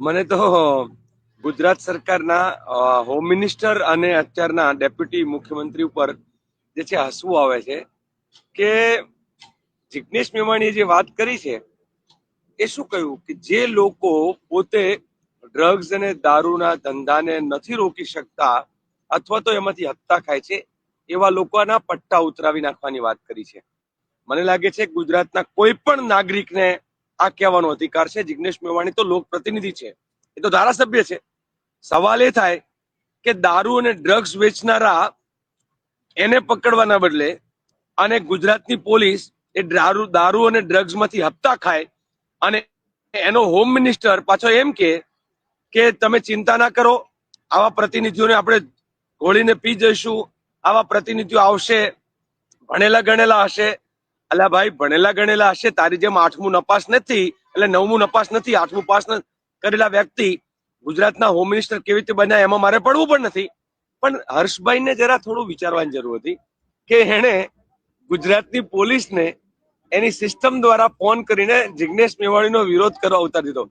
મને તો ગુજરાત સરકારના હોમ મિનિસ્ટર અને અત્યારના ડેપ્યુટી મુખ્યમંત્રી ઉપર જે છે હસવું આવે છે કે જિગ્નેશ મેવાણીએ જે વાત કરી છે, એ શું કહ્યું? કે જે લોકો પોતે ડ્રગ્સ અને દારૂના ધંધાને નથી રોકી શકતા અથવા તો એમાંથી હત્તા ખાય છે, એવા લોકોના પટ્ટા ઉતરાવી નાખવાની વાત કરી છે. મને લાગે છે ગુજરાતના કોઈ પણ નાગરિકને આ કહેવાનો અધિકાર છે, જિગ્નેશ મેવાણી તો લોક પ્રતિનિધિ છે. એ તો ધારાસભ્ય છે. સવાલ એ થાય કે દારૂ અને ડ્રગ્સ વેચનારા એને પકડવાના બદલે અને ગુજરાતની પોલીસ એ દારૂ દારૂ અને ડ્રગ્સમાંથી હપ્તા ખાય અને એનો હોમ મિનિસ્ટર પાછો એમ કે કે તમે ચિંતા ના કરો, આવા પ્રતિનિધિઓને આપણે ઘોળીને પી જઈશું, આવા પ્રતિનિધિઓ આવશે, ભણેલા ગણેલા હશે અલ્યા ભાઈ, ભણેલા ગણેલા હશે, તારી જેમ આઠમું નપાસ નથી, એટલે નવમું નપાસ નથી, આઠમું પાસ કરેલા વ્યક્તિ ગુજરાતના હોમ મિનિસ્ટર કેવી રીતે બન્યા એમાં મારે પડવું પણ નથી. પણ હર્ષભાઈને જરા થોડું વિચારવાની જરૂર હતી કે એણે ગુજરાતની પોલીસને એની સિસ્ટમ દ્વારા ફોન કરીને જિગ્નેશ મેવાણીનો વિરોધ કરવા ઉતારી દીધો.